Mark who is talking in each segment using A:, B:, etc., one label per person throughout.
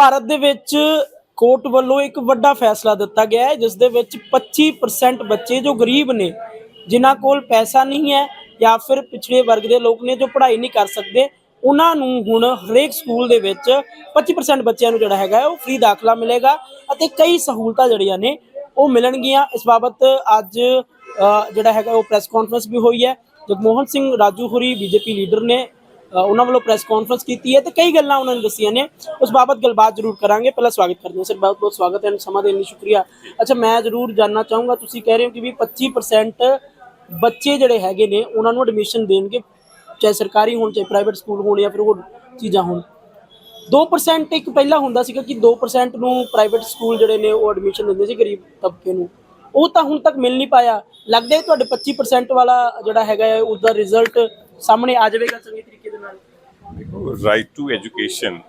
A: ਭਾਰਤ ਦੇ ਵਿੱਚ ਕੋਰਟ ਵੱਲੋਂ ਇੱਕ ਵੱਡਾ ਫੈਸਲਾ ਦਿੱਤਾ ਗਿਆ ਹੈ, ਜਿਸ ਦੇ ਵਿੱਚ 25% ਬੱਚੇ ਜੋ ਗਰੀਬ ਨੇ, ਜਿਨ੍ਹਾਂ ਕੋਲ ਪੈਸਾ ਨਹੀਂ ਹੈ ਜਾਂ ਫਿਰ ਪਿਛੜੇ ਵਰਗ ਦੇ ਲੋਕ ਨੇ ਜੋ ਪੜ੍ਹਾਈ ਨਹੀਂ ਕਰ ਸਕਦੇ, ਉਹਨਾਂ ਨੂੰ ਹੁਣ ਹਰੇਕ ਸਕੂਲ ਦੇ ਵਿੱਚ 25% ਬੱਚਿਆਂ ਨੂੰ ਜਿਹੜਾ ਹੈਗਾ ਉਹ ਫ੍ਰੀ ਦਾਖਲਾ ਮਿਲੇਗਾ ਅਤੇ ਕਈ ਸਹੂਲਤਾਂ ਜਿਹੜੀਆਂ ਨੇ, ਉਹ ਮਿਲਣਗੀਆਂ। ਇਸ ਬਾਬਤ ਅੱਜ ਜਿਹੜਾ ਹੈਗਾ ਉਹ ਪ੍ਰੈਸ ਕਾਨਫਰੰਸ ਵੀ ਹੋਈ ਹੈ। ਜਗਮੋਹਨ ਸਿੰਘ ਰਾਜੂ ਹੋਰੀ ਬੀਜੇਪੀ ਲੀਡਰ ਨੇ ਉਹਨਾਂ ਵੱਲੋਂ ਪ੍ਰੈਸ ਕਾਨਫਰੰਸ ਕੀਤੀ ਹੈ ਤੇ ਕਈ ਗੱਲਾਂ ਉਹਨਾਂ ਨੇ ਦੱਸੀਆਂ ਨੇ। ਉਸ ਬਾਬਤ ਗੱਲਬਾਤ ਜ਼ਰੂਰ ਕਰਾਂਗੇ। ਪਹਿਲਾਂ ਸਵਾਗਤ ਕਰਦੇ ਹਾਂ। ਸਰ, ਬਹੁਤ ਬਹੁਤ ਸਵਾਗਤ ਹੈ। ਸਮਾਂ ਦੇਣ ਲਈ ਸ਼ੁਕਰੀਆ। ਅੱਛਾ, ਮੈਂ ਜ਼ਰੂਰ ਜਾਨਣਾ ਚਾਹੂੰਗਾ, ਤੁਸੀਂ ਕਹਿ ਰਹੇ ਹੋ ਕਿ ਵੀ 25% ਬੱਚੇ ਜਿਹੜੇ ਹੈਗੇ ਨੇ, ਉਹਨਾਂ ਨੂੰ ਐਡਮਿਸ਼ਨ ਦੇਣਗੇ, ਚਾਹੇ ਸਰਕਾਰੀ ਹੋਣ, ਚਾਹੇ ਪ੍ਰਾਈਵੇਟ ਸਕੂਲ ਹੋਣ ਜਾਂ ਫਿਰ ਹੋਰ ਚੀਜ਼ਾਂ ਹੋਣ। 2% ਇੱਕ ਪਹਿਲਾਂ ਹੁੰਦਾ ਸੀਗਾ ਕਿ 2% ਨੂੰ ਪ੍ਰਾਈਵੇਟ ਸਕੂਲ ਜਿਹੜੇ ਨੇ, ਉਹ ਐਡਮਿਸ਼ਨ ਦਿੰਦੇ ਸੀ ਗਰੀਬ ਤਬਕੇ ਨੂੰ। ਉਹ ਤਾਂ ਹੁਣ ਤੱਕ ਮਿਲ ਨਹੀਂ ਪਾਇਆ। ਲੱਗਦਾ ਹੈ ਤੁਹਾਡੇ 25% ਵਾਲਾ ਜਿਹੜਾ ਹੈਗਾ ਹੈ ਉਸ ਦਾ ਰਿਜ਼ਲਟ ਸਾਹਮਣੇ ਆ ਜਾਵੇਗਾ ਚੰਗੇ ਤਰੀਕੇ ਦੇ ਨਾਲ।
B: ਦੇਖੋ ਰਾਈਟ ਟੂ ਐਜੂਕੇਸ਼ਨ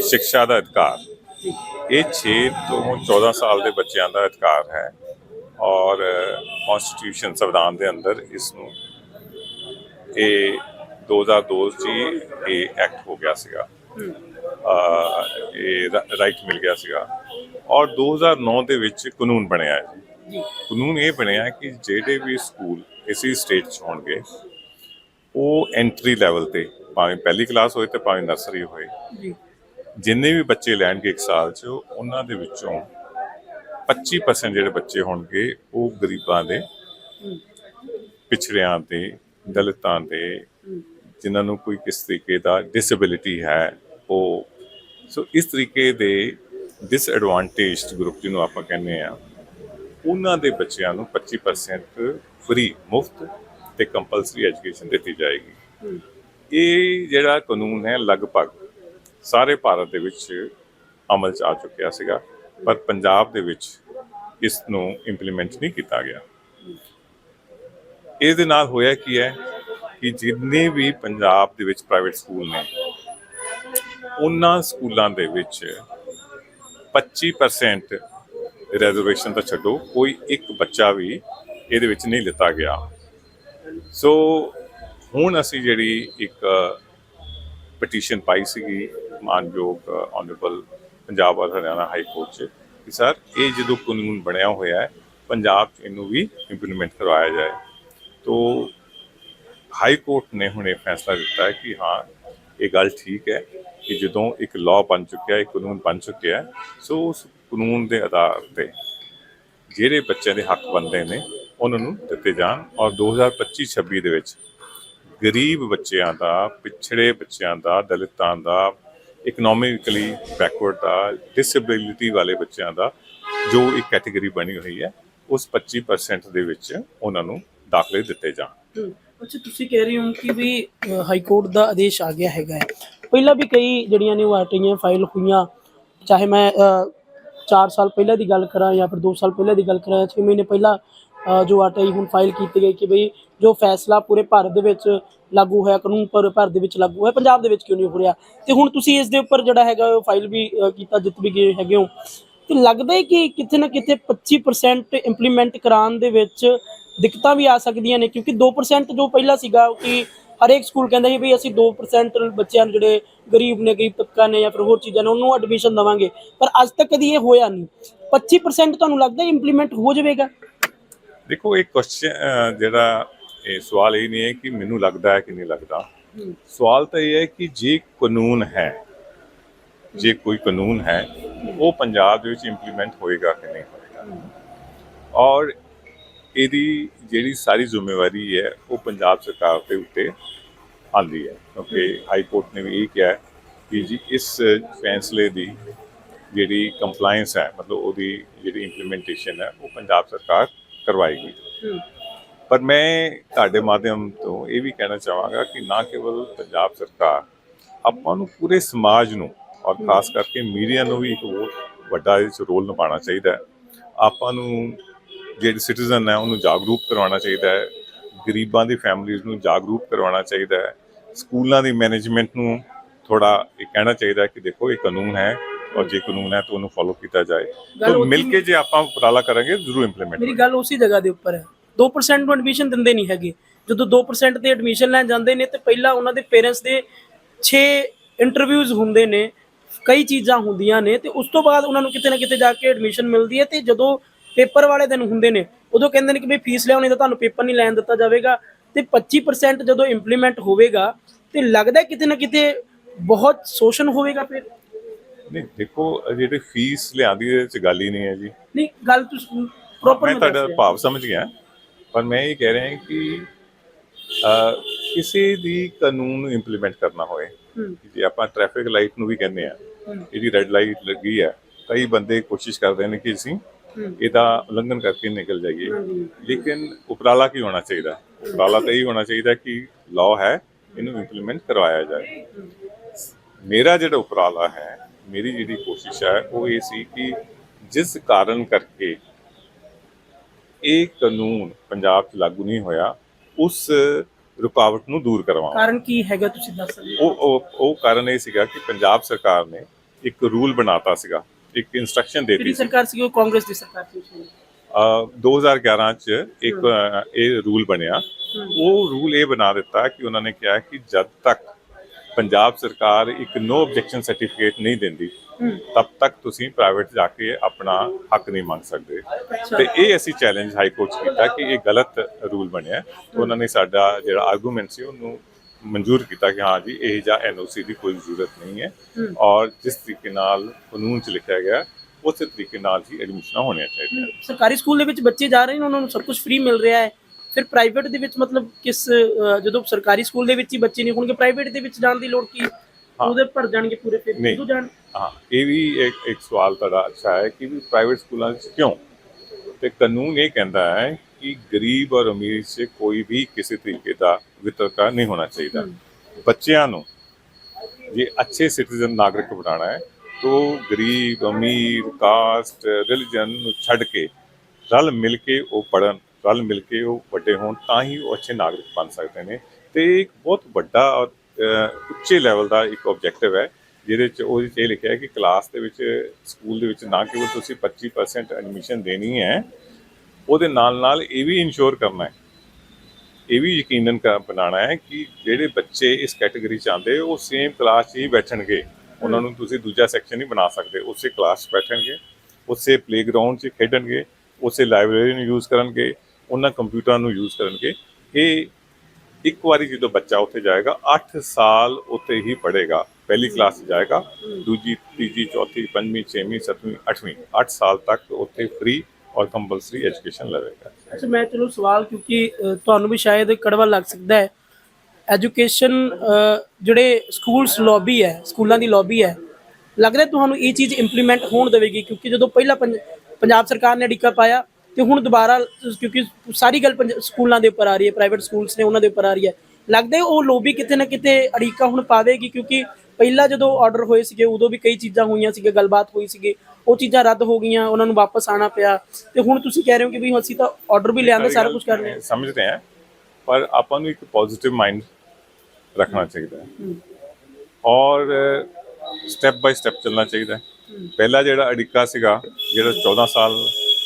B: ਸਿੱਖਿਆ ਦਾ ਅਧਿਕਾਰ। ਇਹ 6 ਤੋਂ 14 ਸਾਲ ਦੇ ਬੱਚਿਆਂ ਦਾ ਅਧਿਕਾਰ ਹੈ ਔਰ ਕਨਸਟੀਟਿਊਸ਼ਨ ਸੰਵਿਧਾਨ ਦੇ ਅੰਦਰ ਇਸ ਨੂੰ ਇਹ 2002 ਚ ਇਹ ਐਕਟ ਹੋ ਗਿਆ ਸੀਗਾ। ਇਹ ਰਾਈਟ ਮਿਲ ਗਿਆ ਸੀਗਾ। ਔਰ 2009 ਦੇ ਵਿੱਚ ਕਾਨੂੰਨ ਬਣਿਆ ਹੈ। ਜੀ।
A: ਜੀ
B: ਕਾਨੂੰਨ ਇਹ ਬਣਿਆ ਕਿ ਜਿਹੜੇ ਵੀ ਸਕੂਲ ਇਸੇ ਸਟੇਟ 'ਚ ਹੋਣਗੇ। ਉਹ ਐਂਟਰੀ ਲੈਵਲ ਤੇ ਭਾਵੇਂ ਪਹਿਲੀ ਕਲਾਸ ਹੋਏ ਤੇ ਭਾਵੇਂ ਨਰਸਰੀ ਹੋਏ
A: ਜੀ।
B: ਜਿੰਨੇ ਵੀ ਬੱਚੇ ਲੈਣਗੇ ਇੱਕ ਸਾਲ 'ਚ ਉਹਨਾਂ ਦੇ ਵਿੱਚੋਂ 25% ਜਿਹੜੇ ਬੱਚੇ ਹੋਣਗੇ ਉਹ ਗਰੀਬਾਂ ਦੇ ਪਿਛੜਿਆਂ ਦੇ ਦਲਿਤਾਂ ਦੇ ਜਿਨ੍ਹਾਂ ਨੂੰ ਕੋਈ ਕਿਸ ਤਰੀਕੇ ਦਾ ਡਿਸੇਬਿਲਿਟੀ ਹੈ ਉਹ ਸੋ ਇਸ ਤਰੀਕੇ ਦੇ ਡਿਸਐਡਵਾਂਟੇਜਡ ਗਰੁੱਪ ਜਿਹਨੂੰ ਆਪਾਂ ਕਹਿੰਦੇ ਆ ਉਹਨਾਂ ਦੇ ਬੱਚਿਆਂ ਨੂੰ 25% ਫ੍ਰੀ ਮੁਫਤ ਤੇ ਕੰਪਲਸਰੀ ਐਜੂਕੇਸ਼ਨ ਦਿੱਤੀ ਜਾਏਗੀ। ਇਹ ਜਿਹੜਾ ਕਾਨੂੰਨ ਹੈ ਲਗਭਗ ਸਾਰੇ ਭਾਰਤ ਦੇ ਵਿੱਚ ਅਮਲ 'ਚ ਆ ਚੁੱਕਿਆ ਸੀਗਾ ਪਰ ਪੰਜਾਬ ਦੇ ਵਿੱਚ ਇਸ ਨੂੰ ਇੰਪਲੀਮੈਂਟ ਨਹੀਂ ਕੀਤਾ ਗਿਆ। ਇਹਦੇ ਨਾਲ ਹੋਇਆ ਕੀ ਹੈ ਕਿ ਜਿੰਨੇ ਵੀ ਪੰਜਾਬ ਦੇ ਵਿੱਚ ਪ੍ਰਾਈਵੇਟ ਸਕੂਲ ਨੇ ਉਹਨਾਂ ਸਕੂਲਾਂ ਦੇ ਵਿੱਚ 25% ਰਿਜ਼ਰਵੇਸ਼ਨ ਤਾਂ ਛੱਡੋ, ਕੋਈ ਇੱਕ ਬੱਚਾ ਵੀ ਇਹਦੇ ਵਿੱਚ ਨਹੀਂ ਲਿੱਤਾ ਗਿਆ। ਸੋ ਹੁਣ ਅਸੀਂ ਜਿਹੜੀ ਇੱਕ ਪਟੀਸ਼ਨ ਪਾਈ ਸੀਗੀ ਮਾਨਯੋਗ ਆਨਰੇਬਲ ਪੰਜਾਬ ਔਰ ਹਰਿਆਣਾ ਹਾਈ ਕੋਰਟ 'ਚ ਕਿ ਸਰ ਇਹ ਜਦੋਂ ਕਾਨੂੰਨ ਬਣਿਆ ਹੋਇਆ ਹੈ, ਪੰਜਾਬ 'ਚ ਇਹਨੂੰ ਵੀ ਇੰਪਲੀਮੈਂਟ ਕਰਵਾਇਆ ਜਾਏ। ਤੋ, ਹਾਈ ਕੋਰਟ ਨੇ ਹੁਣ ਇਹ ਫੈਸਲਾ ਦਿੱਤਾ ਹੈ ਕਿ ਹਾਂ, ਇਹ ਗੱਲ ਠੀਕ ਹੈ ਕਿ ਜਦੋਂ ਇੱਕ ਲਾਅ ਬਣ ਚੁੱਕਿਆ ਹੈ ਇੱਕ ਕਾਨੂੰਨ ਬਣ ਚੁੱਕਿਆ ਹੈ ਸੋ ਉਸ ਕਾਨੂੰਨ ਦੇ ਆਧਾਰ ਤੇ ਜਿਹੜੇ ਬੱਚਿਆਂ ਦੇ ਹੱਕ ਬਣਦੇ ਨੇ, ਉਹਨਾਂ ਨੂੰ ਦਿੱਤੇ ਜਾਣ ਔਰ 2025-26 ਦੇ ਵਿੱਚ ਗਰੀਬ ਬੱਚਿਆਂ ਦਾ, ਪਿਛੜੇ ਬੱਚਿਆਂ ਦਾ, ਦਲਿਤਾਂ ਦਾ ਇਕਨੋਮਿਕਲੀ ਬੈਕਵਰਡ ਦਾ ਡਿਸੇਬਿਲਿਟੀ ਵਾਲੇ ਬੱਚਿਆਂ ਦਾ ਜੋ ਇੱਕ ਕੈਟਾਗਰੀ ਬਣੀ ਹੋਈ ਹੈ, ਉਸ 25% ਦੇ ਵਿੱਚ ਉਹਨਾਂ ਨੂੰ ਦਾਖਲੇ ਦਿੱਤੇ ਜਾਣ।
A: ਅੱਛਾ, ਤੁਸੀਂ ਕਹਿ ਰਹੇ ਹੋ ਕਿ ਵੀ ਹਾਈ ਕੋਰਟ ਦਾ ਆਦੇਸ਼ ਆ ਗਿਆ ਹੈਗਾ ਪਹਿਲਾਂ ਵੀ ਕਈ ਜਿਹੜੀਆਂ ਨੇ ਆਰਟੀਆਂ ਫਾਈਲ ਹੋਈਆਂ, ਚਾਹੇ ਮੈਂ 4 ਸਾਲ ਪਹਿਲਾਂ ਦੀ ਗੱਲ ਕਰਾਂ ਜਾਂ ਫਿਰ 2 ਸਾਲ ਪਹਿਲਾਂ ਦੀ ਗੱਲ ਕਰਾਂ 6 ਮਹੀਨੇ ਪਹਿਲਾਂ ਅ, ਜੋ ਆਰਟੀਆਈ ਹੁਣ ਫਾਈਲ ਕੀਤੀ ਗਈ ਕਿ ਬਈ ਜੋ ਫੈਸਲਾ ਪੂਰੇ ਭਾਰਤ ਦੇ ਵਿੱਚ ਲਾਗੂ ਹੋਇਆ ਕਾਨੂੰਨ ਪਰ ਭਾਰਤ ਦੇ ਵਿੱਚ ਲਾਗੂ ਹੋਇਆ ਪੰਜਾਬ ਦੇ ਵਿੱਚ ਕਿਉਂ ਨਹੀਂ ਹੋ ਰਿਹਾ? ਤੇ ਹੁਣ ਤੁਸੀਂ ਇਸ ਦੇ ਉੱਪਰ ਜਿਹੜਾ ਹੈਗਾ ਉਹ ਫਾਈਲ ਵੀ ਕੀਤਾ ਜਿੱਤ ਵੀ ਗਏ ਹੈਗੇ ਹੋ। ਤੇ ਲੱਗਦਾ ਹੈ ਕਿ ਕਿਤੇ ਨਾ ਕਿਤੇ 25% ਇੰਪਲੀਮੈਂਟ ਕਰਾਉਣ ਦੇ ਵਿੱਚ ਦਿੱਕਤਾਂ ਵੀ ਆ ਸਕਦੀਆਂ ਨੇ ਕਿਉਂਕਿ 2% ਜੋ ਪਹਿਲਾਂ ਸੀਗਾ ਕਿ ਹਰੇਕ ਸਕੂਲ ਕਹਿੰਦਾ ਸੀ ਵੀ ਅਸੀਂ 2% ਬੱਚਿਆਂ ਨੂੰ ਜਿਹੜੇ ਗਰੀਬ ਨੇ ਗਰੀਬ ਤਬਕਾ ਨੇ ਜਾਂ ਫਿਰ ਹੋਰ ਚੀਜ਼ਾਂ ਨੇ ਉਹਨੂੰ ਐਡਮਿਸ਼ਨ ਦਵਾਂਗੇ। ਪਰ ਅੱਜ ਤੱਕ ਕਦੀ ਇਹ ਹੋਇਆ ਨਹੀਂ। 25% ਤੁਹਾਨੂੰ ਲੱਗਦਾ ਇੰਪਲੀਮੈਂਟ ਹੋ ਜਾਵੇਗਾ?
B: ਦੇਖੋ ਇਹ ਕੁਐਸਚਨ ਜਿਹੜਾ ਇਹ ਸਵਾਲ ਇਹ ਨਹੀਂ ਹੈ ਕਿ ਮੈਨੂੰ ਲੱਗਦਾ ਹੈ ਕਿ ਨਹੀਂ ਲੱਗਦਾ। ਸਵਾਲ ਤਾਂ ਇਹ ਹੈ ਕਿ ਜੇ ਕਾਨੂੰਨ ਹੈ ਜੇ ਕੋਈ ਕਾਨੂੰਨ ਹੈ ਉਹ ਪੰਜਾਬ ਦੇ ਵਿੱਚ ਇੰਪਲੀਮੈਂਟ ਹੋਏਗਾ ਕਿ ਨਹੀਂ ਹੋਏਗਾ? ਔਰ ਇਹਦੀ ਜਿਹੜੀ ਸਾਰੀ ਜ਼ਿੰਮੇਵਾਰੀ ਹੈ ਉਹ ਪੰਜਾਬ ਸਰਕਾਰ ਦੇ ਉੱਤੇ ਆਉਂਦੀ ਹੈ। ਕਿਉਂਕਿ ਹਾਈ ਕੋਰਟ ਨੇ ਵੀ ਇਹ ਕਿਹਾ ਕਿ ਜੀ ਇਸ ਫੈਸਲੇ ਦੀ ਜਿਹੜੀ ਕੰਪਲਾਈਂਸ ਹੈ ਮਤਲਬ ਉਹਦੀ ਜਿਹੜੀ ਇੰਪਲੀਮੈਂਟੇਸ਼ਨ ਹੈ ਉਹ ਪੰਜਾਬ ਸਰਕਾਰ ਕਰਵਾਏਗੀ। ਪਰ ਮੈਂ ਤੁਹਾਡੇ ਮਾਧਿਅਮ ਤੋਂ ਇਹ ਵੀ ਕਹਿਣਾ ਚਾਹਾਂਗਾ ਕਿ ਨਾ ਕੇਵਲ ਪੰਜਾਬ ਸਰਕਾਰ ਆਪਾਂ ਨੂੰ ਪੂਰੇ ਸਮਾਜ ਨੂੰ ਔਰ ਖਾਸ ਕਰਕੇ ਮੀਡੀਆ ਨੂੰ ਵੀ ਇੱਕ ਬਹੁਤ ਵੱਡਾ ਇਸ ਰੋਲ ਨਿਭਾਉਣਾ ਚਾਹੀਦਾ ਹੈ। ਆਪਾਂ ਨੂੰ ਜਿਹੜੇ ਸਿਟੀਜ਼ਨ ਹੈ ਉਹਨੂੰ ਜਾਗਰੂਕ ਕਰਵਾਉਣਾ ਚਾਹੀਦਾ ਹੈ। ਗਰੀਬਾਂ ਦੀ ਫੈਮਿਲੀਆਂ ਨੂੰ ਜਾਗਰੂਕ ਕਰਵਾਉਣਾ ਚਾਹੀਦਾ ਹੈ। ਸਕੂਲਾਂ ਦੀ ਮੈਨੇਜਮੈਂਟ ਨੂੰ ਥੋੜਾ ਇਹ ਕਹਿਣਾ ਚਾਹੀਦਾ ਕਿ ਦੇਖੋ ਇਹ ਕਾਨੂੰਨ ਹੈ ਔਰ ਜੇ ਕਾਨੂੰਨ ਹੈ ਤਾਂ ਉਹਨੂੰ ਫੋਲੋ ਕੀਤਾ ਜਾਏ। ਤਾਂ ਮਿਲ ਕੇ ਜੇ ਆਪਾਂ ਉਪਰਾਲਾ ਕਰਾਂਗੇ ਜ਼ਰੂਰ ਇੰਪਲੀਮੈਂਟ
A: ਮੇਰੀ ਗੱਲ ਉਸੇ ਜਗ੍ਹਾ ਦੇ ਉੱਪਰ ਹੈ। 2% ਨੂੰ ਐਡਮਿਸ਼ਨ ਦਿੰਦੇ ਨਹੀਂ ਹੈਗੇ। ਜਦੋਂ 2% ਤੇ ਐਡਮਿਸ਼ਨ ਲੈਣ ਜਾਂਦੇ ਨੇ ਤੇ ਪਹਿਲਾਂ ਉਹਨਾਂ ਦੇ ਪੇਰੈਂਟਸ ਦੇ 6 ਇੰਟਰਵਿਊਜ਼ ਹੁੰਦੇ ਨੇ ਕਈ ਚੀਜ਼ਾਂ ਹੁੰਦੀਆਂ ਨੇ ਤੇ ਉਸ ਤੋਂ ਬਾਅਦ ਉਹਨਾਂ ਨੂੰ ਕਿਤੇ ਨਾ ਕਿਤੇ ਜਾ ਕੇ ਐਡਮਿਸ਼ਨ ਮਿਲਦੀ ਹੈ ਤੇ ਜਦੋਂ ਪੇਪਰ ਵਾਲੇ ਦਿਨ ਹੁੰਦੇ ਨੇ। ਉਦੋਂ ਕਹਿੰਦੇ ਨੇ ਕਿ ਵੀ ਫੀਸ ਲਿਆਉਣੀ ਤਾਂ ਤੁਹਾਨੂੰ ਪੇਪਰ ਨਹੀਂ ਲੈਣ ਦਿੱਤਾ ਜਾਵੇਗਾ ਤੇ 25% ਜਦੋਂ ਇੰਪਲੀਮੈਂਟ ਹੋਵੇਗਾ ਤੇ ਲੱਗਦਾ ਕਿਤੇ ਨਾ ਕਿਤੇ ਬਹੁਤ ਸ਼ੋਸ਼ਣ ਹੋਵੇਗਾ ਫਿਰ?
B: ਨਹੀਂ ਦੇਖੋ ਜਿਹੜੇ ਫੀਸ ਲਿਆਂਦੀ ਇਹਦੇ ਚ ਗੱਲ ਹੀ ਨਹੀਂ ਹੈ ਜੀ।
A: ਨਹੀਂ ਗੱਲ ਤੁਸੀਂ ਪ੍ਰੋਪਰ
B: ਮੈਂ ਤੁਹਾਡਾ ਭਾਵ ਸਮਝ ਗਿਆ। ਪਰ ਮੈਂ ਇਹ ਕਹਿ ਰਿਹਾ ਕਿ ਕਿਸੇ ਦੀ ਕਾਨੂੰਨ ਨੂੰ ਇੰਪਲੀਮੈਂਟ ਕਰਨਾ ਕਿ ਜੇ ਆਪਾਂ ਟ੍ਰੈਫਿਕ ਲਾਈਟ ਨੂੰ ਵੀ ਕਹਿੰਦੇ ਆ ਇਹਦੀ ਰੈੱਡ ਲਾਈਟ ਲੱਗੀ ਹੈ ਕਈ ਬੰਦੇ ਕੋਸ਼ਿਸ਼ ਕਰਦੇ ਨੇ ਕਿ ਅਸੀਂ ਇਹਦਾ ਉਲੰਘਣ ਕਰਕੇ ਨਿਕਲ ਜਾਈਏ। ਲੇਕਿਨ ਉਪਰਾਲਾ ਕੀ ਹੋਣਾ ਚਾਹੀਦਾ? ਉਪਰਾਲਾ ਤਾਂ ਇਹ ਹੋਣਾ ਚਾਹੀਦਾ ਕਿ ਲਾਅ ਹੈ ਇਹਨੂੰ ਇੰਪਲੀਮੈਂਟ ਕਰਵਾਇਆ ਜਾਏ। ਮੇਰਾ ਜਿਹੜਾ ਉਪਰਾਲਾ ਹੈ ਮੇਰੀ ਜਿਹੜੀ ਕੋਸ਼ਿਸ਼ ਹੈ ਉਹ ਇਹ ਸੀ ਕਿ ਜਿਸ ਕਾਰਨ ਕਰਕੇ ਇਹ ਕਾਨੂੰਨ ਪੰਜਾਬ 'ਚ ਲਾਗੂ ਨਹੀਂ ਹੋਇਆ ਉਸ ਰੁਕਾਵਟ ਨੂੰ ਦੂਰ ਕਰਵਾਉਣਾ।
A: ਕਾਰਨ ਕੀ ਹੈਗਾ ਤੁਸੀਂ ਦੱਸ ਸਕਦੇ
B: ਉਹ ਉਹ ਕਾਰਨ ਇਹ ਸੀਗਾ ਕਿ ਪੰਜਾਬ ਸਰਕਾਰ ਨੇ ਇੱਕ ਰੂਲ ਬਣਾਤਾ ਸੀਗਾ ਇੱਕ ਇਨਸਟਰਕਸ਼ਨ
A: ਕਿਹੜੀ
B: ਦੇਤੀ
A: ਸਰਕਾਰ ਸੀ ਉਹ ਕਾਂਗਰਸ ਦੀ ਸਰਕਾਰ ਸੀ ਉਸ ਵੇਲੇ।
B: ਅਹ 2011 ਚ ਇੱਕ ਇਹ ਰੂਲ ਬਣਿਆ। ਉਹ ਰੂਲ ਇਹ ਬਣਾ ਦਿੱਤਾ ਕਿ ਉਹਨਾਂ ਨੇ ਕਿਹਾ ਕਿ ਜਦ ਤੱਕ ਪੰਜਾਬ ਸਰਕਾਰ ਇੱਕ ਨੋ ਆਬਜੈਕਸ਼ਨ ਸਰਟੀਫਿਕੇਟ ਨਹੀਂ ਦਿੰਦੀ ਤਬ ਤੱਕ ਤੁਸੀਂ ਪ੍ਰਾਈਵੇਟ ਜਾ ਕੇ ਆਪਣਾ ਹੱਕ ਨਹੀਂ ਮੰਗ ਸਕਦੇ। ਤੇ ਇਹ ਅਸੀਂ ਚੈਲੰਜ ਹਾਈ ਕੋਰਟ 'ਚ ਕੀਤਾ ਕਿ ਇਹ ਗਲਤ ਰੂਲ ਬਣਿਆ। ਉਹਨਾਂ ਨੇ ਸਾਡਾ ਜਿਹੜਾ ਆਰਗੂਮੈਂਟ ਸੀ ਉਹਨੂੰ ਮਨਜ਼ੂਰ ਕੀਤਾ ਕਿ ਹਾਂ ਜੀ ਇਹ ਜਾਂ ਐਨਓਸੀ ਦੀ ਕੋਈ ਜ਼ਰੂਰਤ ਨਹੀਂ ਹੈ ਔਰ ਜਿਸ ਤਰੀਕੇ ਨਾਲ ਕਾਨੂੰਨ 'ਚ ਲਿਖਿਆ ਗਿਆ ਉਸੇ ਤਰੀਕੇ ਨਾਲ ਹੀ ਐਡਮਿਸ਼ਨਾਂ ਹੋਣੀਆਂ ਚਾਹੀਦੀਆਂ
A: ਸਰਕਾਰੀ ਸਕੂਲ ਦੇ ਵਿੱਚ ਬੱਚੇ ਜਾ ਰਹੇ ਨੇ ਉਹਨਾਂ ਨੂੰ ਸਭ ਕੁਝ ਫ੍ਰੀ ਮਿਲ ਰਿਹਾ ਹੈ ਫਿਰ ਪ੍ਰਾਈਵੇਟ ਦੇ ਵਿੱਚ ਮਤਲਬ ਕਿਸ ਜਦੋਂ ਸਰਕਾਰੀ ਸਕੂਲ ਦੇ ਵਿੱਚ ਹੀ ਬੱਚੇ ਨਹੀਂ ਹੋਣਗੇ ਪ੍ਰਾਈਵੇਟ ਦੇ ਵਿੱਚ ਜਾਣ ਦੀ ਲੋੜ ਕੀ ਉਹਦੇ ਭਰ ਜਾਣਗੇ ਪੂਰੇ ਫਿਰ। ਉਦੋਂ ਜਾਣ
B: ਹਾਂ ਇਹ ਵੀ ਇੱਕ ਇੱਕ ਸਵਾਲ ਤੁਹਾਡਾ ਅੱਛਾ ਹੈ ਕਿ ਵੀ ਪ੍ਰਾਈਵੇਟ ਸਕੂਲਾਂ 'ਚ ਕਿਉਂ ਤੇ ਕਾਨੂੰਨ ਇਹ ਕਹਿੰਦਾ ਹੈ ਕਿ ਗਰੀਬ ਔਰ ਅਮੀਰ 'ਚ ਕੋਈ ਵੀ ਕਿਸੇ ਤਰੀਕੇ ਦਾ ਵਿਤਰਕਾ ਨਹੀਂ ਹੋਣਾ ਚਾਹੀਦਾ। ਬੱਚਿਆਂ ਨੂੰ ਜੇ ਅੱਛੇ ਸਿਟੀਜ਼ਨ ਨਾਗਰਿਕ ਬਣਾਉਣਾ ਹੈ ਤਾਂ ਗਰੀਬ ਅਮੀਰ ਕਾਸਟ ਰਿਲੀਜਨ ਨੂੰ ਛੱਡ ਕੇ ਰਲ ਮਿਲ ਕੇ ਉਹ ਪੜਨ ਰਲ ਮਿਲ ਕੇ ਉਹ ਵੱਡੇ ਹੋਣ ਤਾਂ ਹੀ ਉਹ ਅੱਛੇ ਨਾਗਰਿਕ ਬਣ ਸਕਦੇ ਨੇ। ਤੇ ਇੱਕ ਬਹੁਤ ਵੱਡਾ ਔਰ ਉੱਚੇ ਲੈਵਲ ਦਾ ਇੱਕ ਆਬਜੈਕਟਿਵ ਹੈ ਜਿਹਦੇ ਚ ਉਹਦੇ 'ਚ ਇਹ ਲਿਖਿਆ ਹੈ ਕਿ ਕਲਾਸ ਦੇ ਵਿੱਚ ਸਕੂਲ ਦੇ ਵਿੱਚ ਨਾ ਕੇਵਲ ਤੁਸੀਂ 25% ਐਡਮਿਸ਼ਨ ਦੇਣੀ ਹੈ ਉਹਦੇ ਨਾਲ ਨਾਲ ਇਹ ਵੀ ਇਨਸ਼ੋਰ ਕਰਨਾ ਹੈ। ਇਹ ਵੀ ਯਕੀਨਨ ਕਰ- ਬਣਾਉਣਾ ਹੈ ਕਿ ਜਿਹੜੇ ਬੱਚੇ ਇਸ ਕੈਟਾਗਰੀ ਚ ਆਉਂਦੇ ਉਹ ਸੇਮ ਕਲਾਸ 'ਚ ਹੀ ਬੈਠਣਗੇ। ਉਹਨਾਂ ਨੂੰ ਤੁਸੀਂ ਦੂਜਾ ਸੈਕਸ਼ਨ ਨਹੀਂ ਬਣਾ ਸਕਦੇ। ਉਸੇ ਕਲਾਸ 'ਚ ਬੈਠਣਗੇ ਉਸੇ ਪਲੇਗਰਾਉਂਡ 'ਚ ਖੇਡਣਗੇ ਉਸੇ ਲਾਇਬ੍ਰੇਰੀ ਨੂੰ ਯੂਜ਼ ਕਰਨਗੇ ਉਹਨਾਂ ਕੰਪਿਊਟਰਾਂ ਨੂੰ ਯੂਜ਼ ਕਰਨਗੇ। ਇਹ ਇੱਕ ਵਾਰੀ ਜਦੋਂ ਬੱਚਾ ਉੱਥੇ ਜਾਏਗਾ 8 ਸਾਲ ਉੱਥੇ ਹੀ ਪੜ੍ਹੇਗਾ। ਪਹਿਲੀ ਕਲਾਸ ਜਾਏਗਾ ਦੂਜੀ ਤੀਜੀ ਚੌਥੀ ਪੰਜਵੀਂ ਛੇਵੀਂ ਸੱਤਵੀਂ ਅੱਠਵੀਂ। 8 ਸਾਲ ਤੱਕ ਉੱਥੇ ਫ੍ਰੀ ਔਰ ਕੰਪਲਸਰੀ ਐਜੂਕੇਸ਼ਨ ਲਵੇਗਾ।
A: ਅੱਛਾ, ਮੈਂ ਚਲੋ ਸਵਾਲ, ਕਿਉਂਕਿ ਤੁਹਾਨੂੰ ਵੀ ਸ਼ਾਇਦ ਕੜਵਾ ਲੱਗ ਸਕਦਾ ਹੈ। ਐਜੂਕੇਸ਼ਨ ਜਿਹੜੇ ਸਕੂਲਸ ਲੌਬੀ ਹੈ, ਸਕੂਲਾਂ ਦੀ ਲੌਬੀ ਹੈ, ਲੱਗਦਾ ਤੁਹਾਨੂੰ ਇਹ ਚੀਜ਼ ਇੰਪਲੀਮੈਂਟ ਹੋਣ ਦੇਵੇਗੀ, ਕਿਉਂਕਿ ਜਦੋਂ ਪਹਿਲਾਂ ਪੰਜਾਬ ਸਰਕਾਰ ਨੇ ਅੜਿੱਕਾ ਪਾਇਆ, ਤੇ ਹੁਣ ਦੁਬਾਰਾ, ਕਿਉਂਕਿ ਸਾਰੀ ਗੱਲ ਪੰਜ- ਸਕੂਲਾਂ ਦੇ ਉੱਪਰ ਆ ਰਹੀ ਹੈ ਪ੍ਰਾਈਵੇਟ ਸਕੂਲਸ ਨੇ ਉਹਨਾਂ ਦੇ ਉੱਪਰ ਆ ਰਹੀ ਹੈ। ਲੱਗਦਾ ਉਹ ਲੋਬੀ ਕਿਤੇ ਨਾ ਕਿਤੇ ਅੜੀਕਾ ਹੁਣ ਪਾਵੇਗੀ, ਕਿਉਂਕਿ ਪਹਿਲਾਂ ਜਦੋਂ ਆਰਡਰ ਹੋਏ ਸੀਗੇ, ਉਦੋਂ ਵੀ ਕਈ ਚੀਜ਼ਾਂ ਹੋਈਆਂ ਸੀਗੇ ਗੱਲਬਾਤ ਹੋਈ ਸੀਗੀ। ਉਹ ਚੀਜ਼ਾਂ ਰੱਦ ਹੋ ਗਈਆਂ ਉਹਨਾਂ ਨੂੰ ਵਾਪਸ ਆਣਾ ਪਿਆ। ਤੇ ਹੁਣ ਤੁਸੀਂ ਕਹਿ ਰਹੇ ਹੋ ਕਿ ਵੀ ਅਸੀਂ ਤਾਂ ਆਰਡਰ ਵੀ ਲਿਆਂਦੇ ਸਾਰਾ ਕੁਝ ਕਰ ਰਹੇ ਹਾਂ
B: ਸਮਝਦੇ ਹਾਂ ਪਰ ਆਪਾਂ ਨੂੰ ਇੱਕ ਪੋਜ਼ਿਟਿਵ ਮਾਈਂਡ ਰੱਖਣਾ ਚਾਹੀਦਾ ਹੈ। ਔਰ ਸਟੈਪ ਬਾਈ ਸਟੈਪ ਚੱਲਣਾ ਚਾਹੀਦਾ ਪਹਿਲਾ ਜਿਹੜਾ ਅੜਿੱਕਾ ਸੀਗਾ ਜਿਹੜਾ 14 ਸਾਲ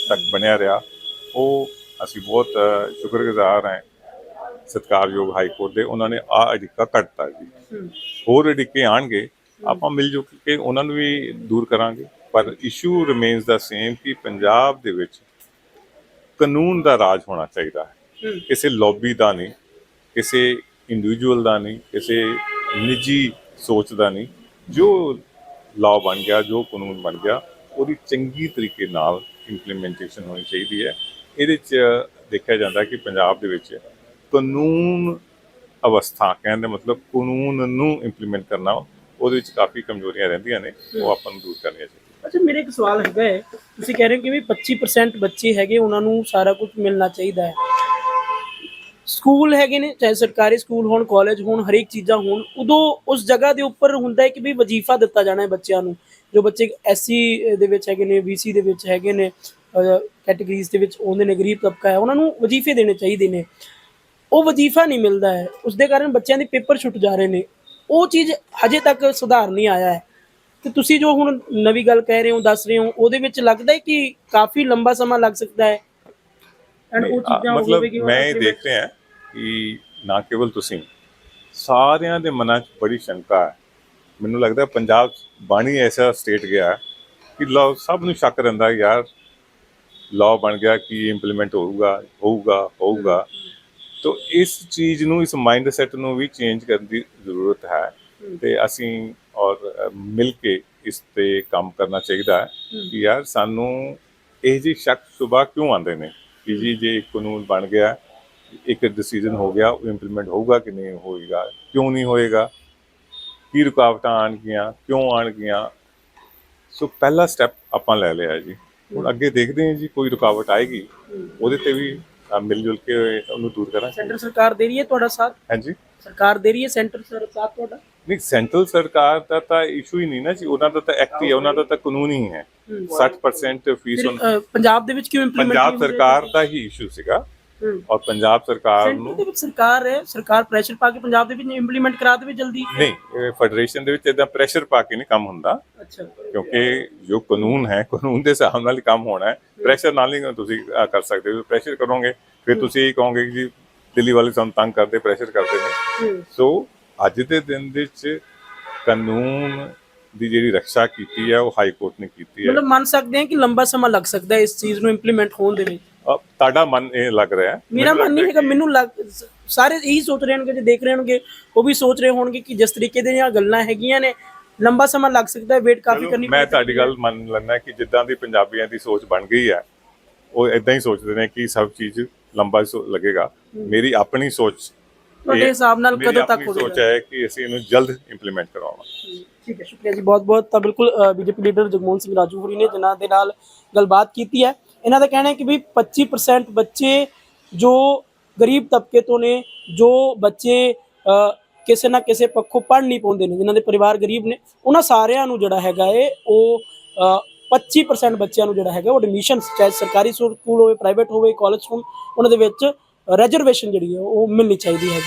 B: ਤੱਕ ਬਣਿਆ ਰਿਹਾ ਉਹ ਅਸੀਂ ਬਹੁਤ ਸ਼ੁਕਰਗੁਜ਼ਾਰ ਹਾਂ ਸਤਿਕਾਰਯੋਗ ਹਾਈ ਕੋਰਟ ਦੇ ਉਹਨਾਂ ਨੇ ਆ ਅੜਿੱਕਾ ਕੱਟਤਾ ਜੀ। ਹੋਰ ਅੜਿੱਕੇ ਆਣਗੇ ਆਪਾਂ ਮਿਲ ਜੁਲ ਕੇ ਉਹਨਾਂ ਨੂੰ ਵੀ ਦੂਰ ਕਰਾਂਗੇ। ਪਰ ਇਸ਼ੂ ਰਿਮੇਨਸ ਦਾ ਸੇਮ ਕਿ ਪੰਜਾਬ ਦੇ ਵਿੱਚ ਕਾਨੂੰਨ ਦਾ ਰਾਜ ਹੋਣਾ ਚਾਹੀਦਾ ਹੈ। ਕਿਸੇ ਲੌਬੀ ਦਾ ਨਹੀਂ ਕਿਸੇ ਇੰਡੀਵਿਜੂਅਲ ਦਾ ਨਹੀਂ ਕਿਸੇ ਨਿੱਜੀ ਸੋਚ ਦਾ ਨਹੀਂ। ਜੋ ਲਾਅ ਬਣ ਗਿਆ ਜੋ ਕਾਨੂੰਨ ਬਣ ਗਿਆ ਉਹਦੀ ਚੰਗੀ ਤਰੀਕੇ ਨਾਲ ਇੰਪਲੀਮੈਂਟੇਸ਼ਨ ਹੋਣੀ ਚਾਹੀਦੀ ਹੈ। ਇਹਦੇ 'ਚ ਦੇਖਿਆ ਜਾਂਦਾ ਕਿ ਪੰਜਾਬ ਦੇ ਵਿੱਚ ਕਾਨੂੰਨ ਅਵਸਥਾ ਕਹਿਣ ਦਾ ਮਤਲਬ ਕਾਨੂੰਨ ਨੂੰ ਇੰਪਲੀਮੈਂਟ ਕਰਨਾ ਉਹਦੇ ਵਿੱਚ ਕਾਫੀ ਕਮਜ਼ੋਰੀਆਂ ਰਹਿੰਦੀਆਂ ਨੇ ਉਹ ਆਪਾਂ ਨੂੰ ਦੂਰ ਕਰਨੀਆਂ ਚਾਹੀਦੀਆਂ।
A: ਅੱਛਾ, ਮੇਰੇ ਇੱਕ ਸਵਾਲ ਹੈਗਾ ਹੈ। ਤੁਸੀਂ ਕਹਿ ਰਹੇ ਹੋ ਕਿ ਵੀ 25% ਬੱਚੇ ਹੈਗੇ, ਉਹਨਾਂ ਨੂੰ ਸਾਰਾ ਕੁਝ ਮਿਲਣਾ ਚਾਹੀਦਾ ਹੈ। ਸਕੂਲ ਹੈਗੇ ਨੇ, ਚਾਹੇ ਸਰਕਾਰੀ ਸਕੂਲ ਹੋਣ ਕਾਲਜ ਹੋਣ, ਹਰੇਕ ਚੀਜ਼ਾਂ ਹੋਣ, ਉਦੋਂ ਉਸ ਜਗ੍ਹਾ ਦੇ ਉੱਪਰ ਹੁੰਦਾ ਹੈ ਕਿ ਵੀ ਵਜ਼ੀਫਾ ਦਿੱਤਾ ਜਾਣਾ ਹੈ ਬੱਚਿਆਂ ਨੂੰ। ਜੋ ਬੱਚੇ ਐਸਸੀ ਦੇ ਵਿੱਚ ਹੈਗੇ ਨੇ ਬੀਸੀ ਦੇ ਵਿੱਚ ਹੈਗੇ ਨੇ ਕੈਟਾਗਰੀਜ਼ ਦੇ ਵਿੱਚ ਆਉਂਦੇ ਨੇ, ਗਰੀਬ ਤਬਕਾ ਹੈ, ਉਹਨਾਂ ਨੂੰ ਵਜ਼ੀਫੇ ਦੇਣੇ ਚਾਹੀਦੇ ਨੇ। ਉਹ ਵਜ਼ੀਫਾ ਨਹੀਂ ਮਿਲਦਾ ਹੈ। ਉਸ ਦੇ ਕਾਰਨ ਬੱਚਿਆਂ ਦੇ ਪੇਪਰ ਛੁੱਟ ਜਾ ਰਹੇ ਨੇ। ਉਹ ਚੀਜ਼ ਹਜੇ ਤੱਕ ਸੁਧਾਰ ਨਹੀਂ ਆਇਆ ਹੈ। ਤੇ ਤੁਸੀਂ ਜੋ ਹੁਣ ਨਵੀਂ ਗੱਲ ਕਹਿ ਰਹੇ ਹੋ ਦੱਸ ਰਹੇ ਹੋ ਉਹਦੇ ਵਿੱਚ ਲੱਗਦਾ ਹੈ ਕਿ ਕਾਫੀ ਲੰਬਾ ਸਮਾਂ ਲੱਗ ਸਕਦਾ ਹੈ? ਐਂਡ ਉਹ
B: ਨਹੀਂ, ਆ,
A: ਚੀਜ਼ਾਂ
B: ਮਤਲਬ ਮੈਂ ਇਹ ਦੇਖ ਰਿਹਾ ਕਿ ਨਾ ਕੇਵਲ ਤੁਸੀਂ ਸਾਰਿਆਂ ਦੇ ਮਨਾਂ 'ਚ ਬੜੀ ਸ਼ੰਕਾ ਹੈ। ਮੈਨੂੰ ਲੱਗਦਾ ਪੰਜਾਬ ਬਣ ਐਸਾ ਸਟੇਟ ਗਿਆ ਕਿ ਲਾਅ ਸਭ ਨੂੰ ਸ਼ੱਕ ਰਹਿੰਦਾ ਯਾਰ ਲਾਅ ਬਣ ਗਿਆ ਕਿ ਇੰਪਲੀਮੈਂਟ ਹੋਊਗਾ ਹੋਊਗਾ ਹੋਊਗਾ। ਤੋ ਇਸ ਚੀਜ਼ ਨੂੰ ਇਸ ਮਾਈਂਡ ਸੈਟ ਨੂੰ ਵੀ ਚੇਂਜ ਕਰਨ ਦੀ ਜ਼ਰੂਰਤ ਹੈ। ਤੇ ਅਸੀਂ ਔਰ ਮਿਲ ਕੇ ਇਸ ਤੇ ਕੰਮ ਕਰਨਾ ਚਾਹੀਦਾ ਹੈ ਕਿ ਯਾਰ ਸਾਨੂੰ ਇਹ ਜੀ ਸ਼ੱਕ ਸੁਬਾ ਕਿਉਂ ਆਉਂਦੇ ਨੇ? ਕਿ ਜੀ ਜੇ ਇੱਕ ਕਾਨੂੰਨ ਬਣ ਗਿਆ ਇੱਕ ਡਿਸੀਜਨ ਹੋ ਗਿਆ ਉਹ ਇੰਪਲੀਮੈਂਟ ਹੋਊਗਾ ਕਿ ਨਹੀਂ ਹੋਏਗਾ ਕਿਉਂ ਨਹੀਂ ਹੋਏਗਾ? ਕੀ ਰੁਕਾਵਟਾਂ ਆਣਗੀਆਂ ਕਿਉਂ ਆਣਗੀਆਂ ਸੋ ਪਹਿਲਾ ਸਟੈਪ ਆਪਾਂ ਲੈ ਲਿਆ ਜੀ। ਹੁਣ ਅੱਗੇ ਦੇਖਦੇ ਹਾਂ ਜੀ ਕੋਈ ਰੁਕਾਵਟ ਆਏਗੀ ਉਹਦੇ ਤੇ ਵੀ ਮਿਲ ਜੁਲ ਕੇ ਉਹਨੂੰ ਦੂਰ ਕਰਾਂਗੇ।
A: ਸੈਂਟਰ ਸਰਕਾਰ ਦੇ ਰਹੀ ਹੈ ਤੁਹਾਡਾ ਸਾਥ?
B: ਹਾਂਜੀ।
A: ਸਰਕਾਰ ਦੇ ਰਹੀ ਹੈ ਸੈਂਟਰ ਸਰ ਸਾਥ ਤੁਹਾਡਾ?
B: ਨਹੀਂ ਸੈਂਟਰਲ ਸਰਕਾਰ ਦਾ ਤਾਂ ਇਸ਼ੂ ਹੀ ਨਹੀਂ ਨਾ ਜੀ। ਉਹਨਾਂ ਦਾ ਤਾਂ ਐਕਟ ਹੀ ਹੈ ਉਹਨਾਂ ਦਾ ਤਾਂ ਕਾਨੂੰਨ ਹੀ ਹੈ। 60% ਫੀਸ
A: ਪੰਜਾਬ ਦੇ ਵਿੱਚ ਕਿਉਂ ਇੰਪਲੀਮੈਂਟ
B: ਪੰਜਾਬ ਸਰਕਾਰ ਦਾ ਹੀ ਇਸ਼ੂ ਸੀਗਾ। ਔਰ ਪੰਜਾਬ ਸਰਕਾਰ
A: ਸੈਂਟਰ
B: ਨੂੰ
A: ਦੇ ਵਿੱਚ ਸਰਕਾਰ ਹੈ ਸਰਕਾਰ ਪ੍ਰੈਸ਼ਰ ਪਾ ਕੇ ਪੰਜਾਬ ਦੇ ਵਿੱਚ ਇੰਪਲੀਮੈਂਟ ਕਰਾ ਦੇਵੇ ਜਲਦੀ।
B: ਨਹੀਂ ਫੈਡਰੇਸ਼ਨ ਦੇ ਵਿੱਚ ਇਦਾਂ ਪ੍ਰੈਸ਼ਰ ਪਾ ਕੇ ਨਹੀਂ ਕੰਮ ਹੁੰਦਾ।
A: ਅੱਛਾ।
B: ਕਿਉਂਕਿ ਜੋ ਕਾਨੂੰਨ ਹੈ ਕਾਨੂੰਨ ਦੇ ਹਿਸਾਬ ਨਾਲ ਹੀ ਕੰਮ ਹੋਣਾ ਹੈ। ਪ੍ਰੈਸ਼ਰ ਨਾਲ ਨਹੀਂ ਤੁਸੀਂ ਕਰ ਸਕਦੇ ਹੋ। ਪ੍ਰੈਸ਼ਰ ਕਰੋਗੇ ਫਿਰ ਤੁਸੀਂ ਇਹ ਕਹੋਗੇ ਕਿ ਜੀ ਦਿੱਲੀ ਵਾਲੇ ਸਾਨੂੰ ਤੰਗ ਕਰਦੇ ਪ੍ਰੈਸ਼ਰ ਕਰਦੇ ਨੇ। ਸੋ ਅੱਜ ਦੇ ਦਿਨ ਦੇ ਵਿੱਚ ਕਾਨੂੰਨ ਦੀ ਜਿਹੜੀ ਰੱਖਿਆ ਕੀਤੀ ਹੈ ਉਹ ਹਾਈ ਕੋਰਟ ਨੇ ਕੀਤੀ ਹੈ।
A: ਮਤਲਬ ਮੰਨ ਸਕਦੇ ਹਾਂ ਕਿ ਲੰਬਾ ਸਮਾਂ ਲੱਗ ਸਕਦਾ ਹੈ ਇਸ ਚੀਜ਼ ਨੂੰ ਇੰਪਲੀਮੈਂਟ ਹੋਣ ਦੇ ਵਿੱਚ।
B: ਤੁਹਾਡਾ ਮਨ ਇਹ ਲੱਗ ਰਿਹਾ ਹੈ?
A: ਮੇਰਾ
B: ਮੈਨੂੰ
A: ਨਹੀਂ ਹੈਗਾ ਮੈਨੂੰ ਲੱਗ ਸਾਰੇ ਇਹੀ ਸੋਚ ਰਹੇ ਹੋਣਗੇ ਜੇ ਦੇਖ ਰਹੇ ਹੋਣਗੇ ਉਹ ਵੀ ਸੋਚ ਰਹੇ ਹੋਣਗੇ ਕਿ ਜਿਸ ਤਰੀਕੇ ਦੀਆਂ ਗੱਲਾਂ ਹੈਗੀਆਂ ਨੇ ਲੰਬਾ ਸਮਾਂ ਲੱਗ ਸਕਦਾ ਹੈ ਵੇਟ ਕਾਫੀ ਕਰਨੀ
B: ਮੈਂ। ਤੁਹਾਡੀ ਗੱਲ ਮੰਨ ਲੈਂਦਾ ਕਿ ਜਿੱਦਾਂ ਦੀ ਪੰਜਾਬੀਆਂ ਦੀ ਸੋਚ ਬਣ ਗਈ ਹੈ ਉਹ ਇਦਾਂ ਹੀ ਸੋਚਦੇ ਨੇ ਕਿ ਸਭ ਚੀਜ਼ ਲੰਬਾ ਲੱਗੇਗਾ। ਮੇਰੀ ਆਪਣੀ ਸੋਚ
A: ਤੁਹਾਡੇ
B: ਇਹ-
A: ਹਿਸਾਬ ਨਾਲ ਕਦੋਂ ਤੱਕ ਹੋਵੇਗਾ
B: ਸੋਚ ਹੈ ਕਿ ਅਸੀਂ ਇਹਨੂੰ ਜਲਦ ਇੰਪਲੀਮੈਂਟ ਕਰਵਾਵਾਂਗੇ
A: ਠੀਕ ਹੈ ਸ਼ੁਕਰੀਆ ਜੀ ਬਹੁਤ ਬਹੁਤ। ਤਾਂ ਬਿਲਕੁਲ ਬੀਜੇਪੀ ਲੀਡਰ ਜਗਮੋਹਨ ਸਿੰਘ ਰਾਜੂ ਹੋਰੀ ਨੇ ਜਿਨ੍ਹਾਂ ਦੇ ਨਾਲ ਗੱਲਬਾਤ ਕੀਤੀ ਹੈ। ਇਹਨਾਂ ਦਾ ਕਹਿਣਾ ਹੈ ਕਿ ਵੀ 25% ਬੱਚੇ ਜੋ ਗਰੀਬ ਤਬਕੇ ਤੋਂ ਨੇ ਜੋ ਬੱਚੇ ਕਿਸੇ ਨਾ ਕਿਸੇ ਪੱਖੋਂ ਪੜ੍ਹ ਨਹੀਂ ਪਾਉਂਦੇ ਨੇ ਜਿਨ੍ਹਾਂ ਦੇ ਪਰਿਵਾਰ ਗਰੀਬ ਨੇ ਉਹਨਾਂ ਸਾਰਿਆਂ ਨੂੰ ਜਿਹੜਾ ਹੈਗਾ ਏ ਉਹ ਅ, 25% ਬੱਚਿਆਂ ਨੂੰ ਜਿਹੜਾ ਹੈਗਾ ਉਹ ਐਡਮਿਸ਼ਨ ਚਾਹੇ ਸਰਕਾਰੀ ਸਕੂਲ ਹੋਵੇ ਪ੍ਰਾਈਵੇਟ ਹੋਵੇ ਕਾਲਜ ਹੋਣ ਉਹਨਾਂ ਦੇ ਵਿੱਚ ਰਿਜ਼ਰਵੇਸ਼ਨ ਜਿਹੜੀ ਹੈ ਉਹ ਮਿਲਣੀ ਚਾਹੀਦੀ ਹੈ